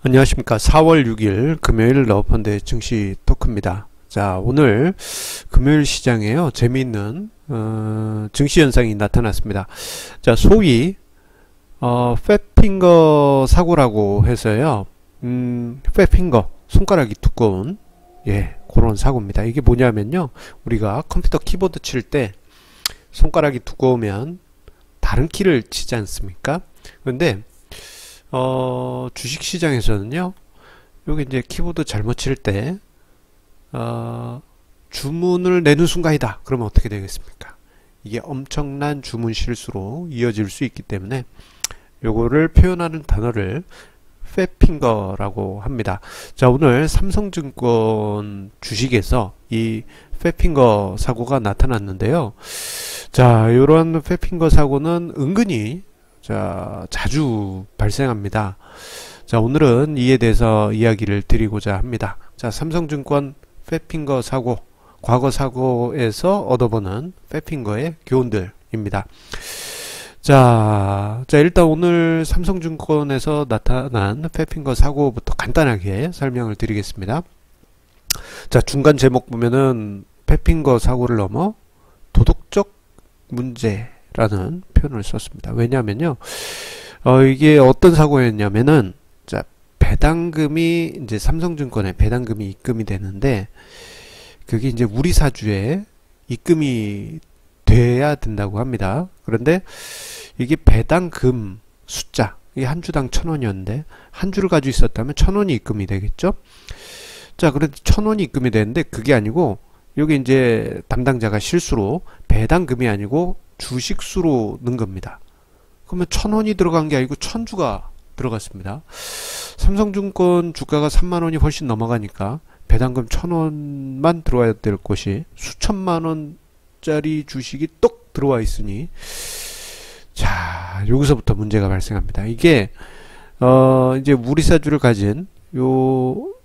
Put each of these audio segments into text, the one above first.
안녕하십니까. 4월 6일 금요일 러펀드 증시 토크입니다. 자 오늘 금요일 시장에요. 재미있는 어, 증시 현상이 나타났습니다. 자 소위 어, 팻핑거 사고라고 해서요. 음, 팻핑거 손가락이 두꺼운 예 그런 사고입니다. 이게 뭐냐면요. 우리가 컴퓨터 키보드 칠 때 손가락이 두꺼우면 다른 키를 치지 않습니까? 그런데 어, 주식 시장에서는요, 여기 이제 키보드 잘못 칠 때, 어, 주문을 내는 순간이다. 그러면 어떻게 되겠습니까? 이게 엄청난 주문 실수로 이어질 수 있기 때문에 요거를 표현하는 단어를 페핑거라고 합니다. 자, 오늘 삼성증권 주식에서 이 페핑거 사고가 나타났는데요. 자, 이런 페핑거 사고는 은근히 자, 자주 발생합니다. 자, 오늘은 이에 대해서 이야기를 드리고자 합니다. 자, 삼성증권 페핑거 사고, 과거 사고에서 얻어보는 페핑거의 교훈들입니다. 자, 자, 일단 오늘 삼성증권에서 나타난 페핑거 사고부터 간단하게 설명을 드리겠습니다. 자, 중간 제목 보면은 페핑거 사고를 넘어 도덕적 문제 라는 표현을 썼습니다. 왜냐면요. 어, 이게 어떤 사고였냐면은, 자, 배당금이, 이제 삼성증권에 배당금이 입금이 되는데, 그게 이제 우리 사주에 입금이 돼야 된다고 합니다. 그런데 이게 배당금 숫자, 이게 한 주당 천 원이었는데, 한 주를 가지고 있었다면 천 원이 입금이 되겠죠? 자, 그런데 천 원이 입금이 되는데, 그게 아니고, 여기 이제 담당자가 실수로 배당금이 아니고 주식수로 넣은 겁니다. 그러면 천 원이 들어간 게 아니고 천 주가 들어갔습니다. 삼성증권 주가가 3만 원이 훨씬 넘어가니까 배당금 천 원만 들어와야 될 것이 수천만 원짜리 주식이 똑 들어와 있으니 자 여기서부터 문제가 발생합니다. 이게 어 이제 우리사주를 가진 요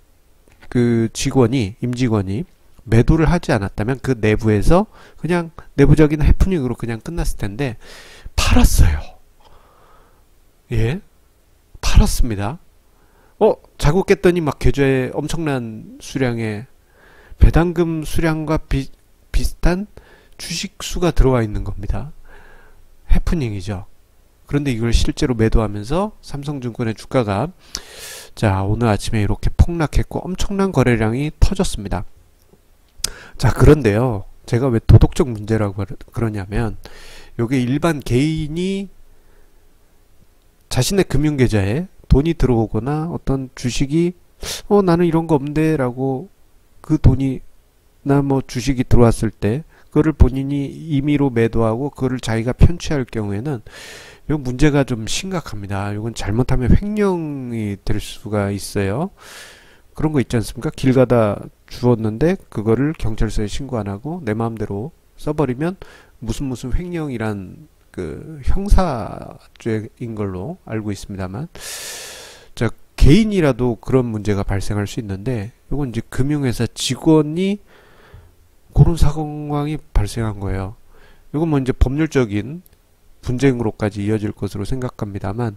그 직원이 임직원이 매도를 하지 않았다면 그 내부에서 그냥 내부적인 해프닝으로 그냥 끝났을 텐데 팔았어요. 예. 팔았습니다. 어, 자고 깼더니 막 계좌에 엄청난 수량의 배당금 수량과 비, 비슷한 주식 수가 들어와 있는 겁니다. 해프닝이죠. 그런데 이걸 실제로 매도하면서 삼성증권의 주가가 자, 오늘 아침에 이렇게 폭락했고 엄청난 거래량이 터졌습니다. 자, 그런데요. 제가 왜 도덕적 문제라고 그러냐면, 요게 일반 개인이 자신의 금융계좌에 돈이 들어오거나 어떤 주식이, 어, 나는 이런 거 없는데, 라고 그 돈이, 나 뭐 주식이 들어왔을 때, 그거를 본인이 임의로 매도하고 그거를 자기가 편취할 경우에는 이 문제가 좀 심각합니다. 이건 잘못하면 횡령이 될 수가 있어요. 그런 거 있지 않습니까? 길 가다 주었는데 그거를 경찰서에 신고 안 하고 내 마음대로 써버리면 무슨 무슨 횡령이란 그 형사죄인 걸로 알고 있습니다만 자 개인이라도 그런 문제가 발생할 수 있는데 이건 이제 금융회사 직원이 그런 상황이 발생한 거예요. 이건 뭐 이제 법률적인 분쟁으로까지 이어질 것으로 생각합니다만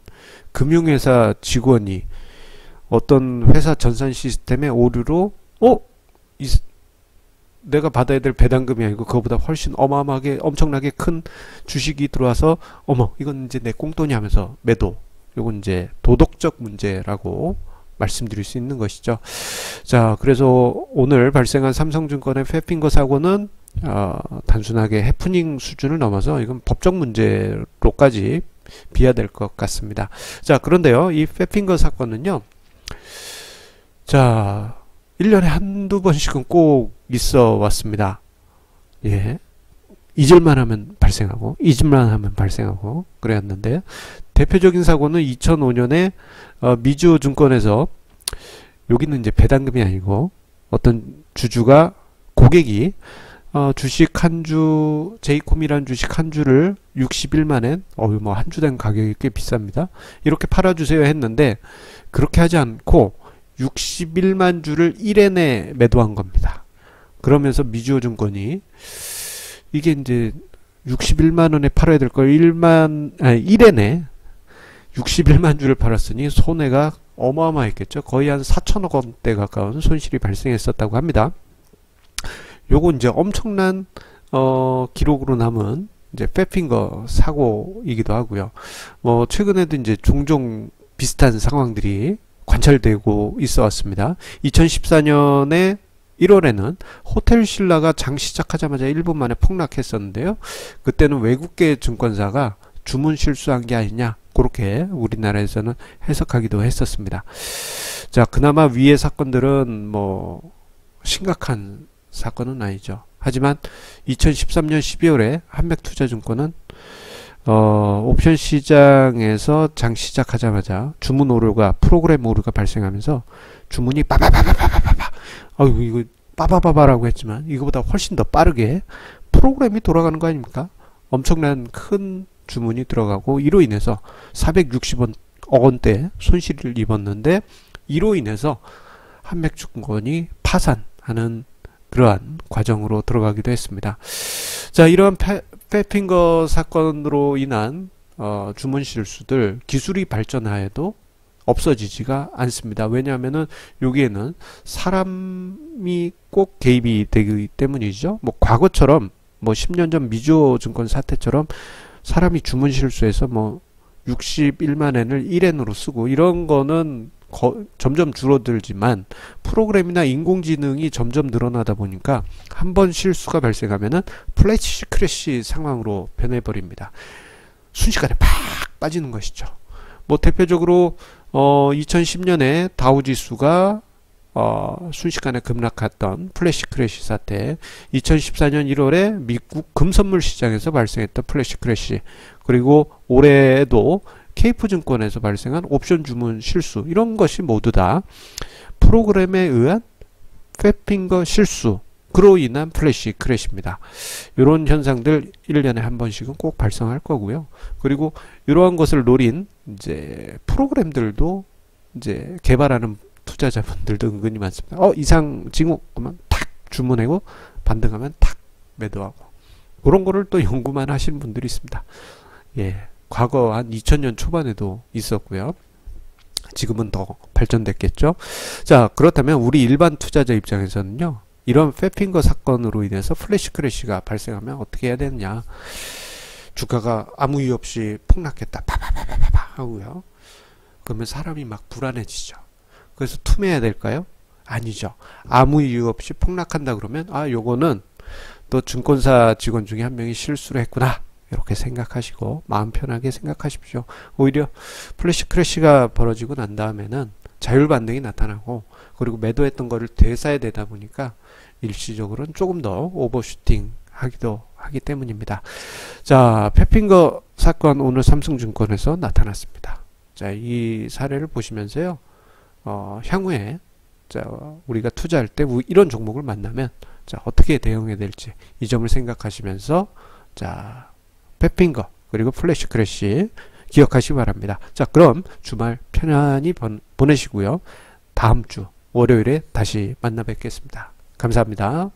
금융회사 직원이 어떤 회사 전산 시스템의 오류로 어? 이, 내가 받아야 될 배당금이 아니고 그거보다 훨씬 어마어마하게 엄청나게 큰 주식이 들어와서 어머 이건 이제 내 꽁돈이 하면서 매도 이건 이제 도덕적 문제라고 말씀드릴 수 있는 것이죠. 자 그래서 오늘 발생한 삼성증권의 페핑거 사고는 어, 단순하게 해프닝 수준을 넘어서 이건 법적 문제로까지 비화될 것 같습니다. 자 그런데요 이 페핑거 사건은요 자, 1년에 한두 번씩은 꼭 있어 왔습니다. 예. 잊을만 하면 발생하고, 잊을만 하면 발생하고, 그랬는데, 대표적인 사고는 2005년에 어, 미주 증권에서, 여기는 이제 배당금이 아니고, 어떤 주주가, 고객이, 어, 주식 한 주, 제이콤이라는 주식 한 주를 60일 만에, 어, 뭐한 주당 가격이 꽤 비쌉니다. 이렇게 팔아주세요 했는데, 그렇게 하지 않고, 61만 주를 1회 내 매도한 겁니다. 그러면서 미주호 증권이 이게 이제 61만 원에 팔아야 될 걸 1만 아니 1회 내 61만 주를 팔았으니 손해가 어마어마했겠죠. 거의 한 4천억 원대 가까운 손실이 발생했었다고 합니다. 요거 이제 엄청난 어, 기록으로 남은 이제 페핑거 사고이기도 하고요. 뭐 최근에도 이제 종종 비슷한 상황들이 관찰되고 있어 왔습니다. 2014년에 1월에는 호텔 신라가 장 시작하자마자 1분 만에 폭락했었는데요. 그때는 외국계 증권사가 주문 실수한 게 아니냐 그렇게 우리나라에서는 해석하기도 했었습니다. 자 그나마 위의 사건들은 뭐 심각한 사건은 아니죠. 하지만 2013년 12월에 한맥투자증권은 어, 옵션 시장에서 장 시작하자마자 주문 오류가 프로그램 오류가 발생하면서 주문이 빠바바바바바바 아유 이거 빠바바바라고 했지만 이거보다 훨씬 더 빠르게 프로그램이 돌아가는 거 아닙니까? 엄청난 큰 주문이 들어가고 이로 인해서 460원 원대 손실을 입었는데 이로 인해서 한맥증권이 파산하는 그러한 과정으로 들어가기도 했습니다. 자, 이러한 페, 페핑거 사건으로 인한 어, 주문 실수들 기술이 발전하여도 없어지지가 않습니다. 왜냐하면은 여기에는 사람이 꼭 개입이 되기 때문이죠. 뭐 과거처럼 뭐 10년 전 미주호 증권 사태처럼 사람이 주문 실수해서 뭐 61만 엔을 1엔으로 쓰고 이런 거는 거, 점점 줄어들지만 프로그램이나 인공지능이 점점 늘어나다 보니까 한 번 실수가 발생하면은 플래시 크래시 상황으로 변해버립니다. 순식간에 팍 빠지는 것이죠. 뭐 대표적으로 어 2010년에 다우 지수가 어, 순식간에 급락했던 플래시 크래시 사태, 2014년 1월에 미국 금선물 시장에서 발생했던 플래시 크래시, 그리고 올해에도 케이프 증권에서 발생한 옵션 주문 실수 이런 것이 모두 다 프로그램에 의한 페핑거 실수 그로 인한 플래시 크래시입니다. 이런 현상들 1년에 한 번씩은 꼭 발생할 거고요. 그리고 이러한 것을 노린 이제 프로그램들도 이제 개발하는 투자자분들도 은근히 많습니다. 어 이상 징후 그러면 탁 주문하고 반등하면 탁 매도하고 그런 거를 또 연구만 하시는 분들이 있습니다. 예. 과거 한 2000년 초반에도 있었고요. 지금은 더 발전됐겠죠. 자, 그렇다면 우리 일반 투자자 입장에서는요. 이런 페핑거 사건으로 인해서 플래시 크래시가 발생하면 어떻게 해야 되느냐. 주가가 아무 이유 없이 폭락했다. 파파파파파 하고요. 그러면 사람이 막 불안해지죠. 그래서 투매해야 될까요? 아니죠. 아무 이유 없이 폭락한다 그러면 아, 요거는 또 증권사 직원 중에 한 명이 실수를 했구나. 이렇게 생각하시고 마음 편하게 생각하십시오. 오히려 플래시 크래시가 벌어지고 난 다음에는 자율 반등이 나타나고 그리고 매도했던 거를 되사야 되다 보니까 일시적으로는 조금 더 오버슈팅 하기도 하기 때문입니다. 자, 페핑거 사건 오늘 삼성증권에서 나타났습니다. 자, 이 사례를 보시면서요. 어, 향후에 자, 우리가 투자할 때 이런 종목을 만나면 자, 어떻게 대응해야 될지 이 점을 생각하시면서 자, 페핑거 그리고 플래시 크래시 기억하시기 바랍니다. 자 그럼 주말 편안히 번, 보내시고요. 다음 주 월요일에 다시 만나 뵙겠습니다. 감사합니다.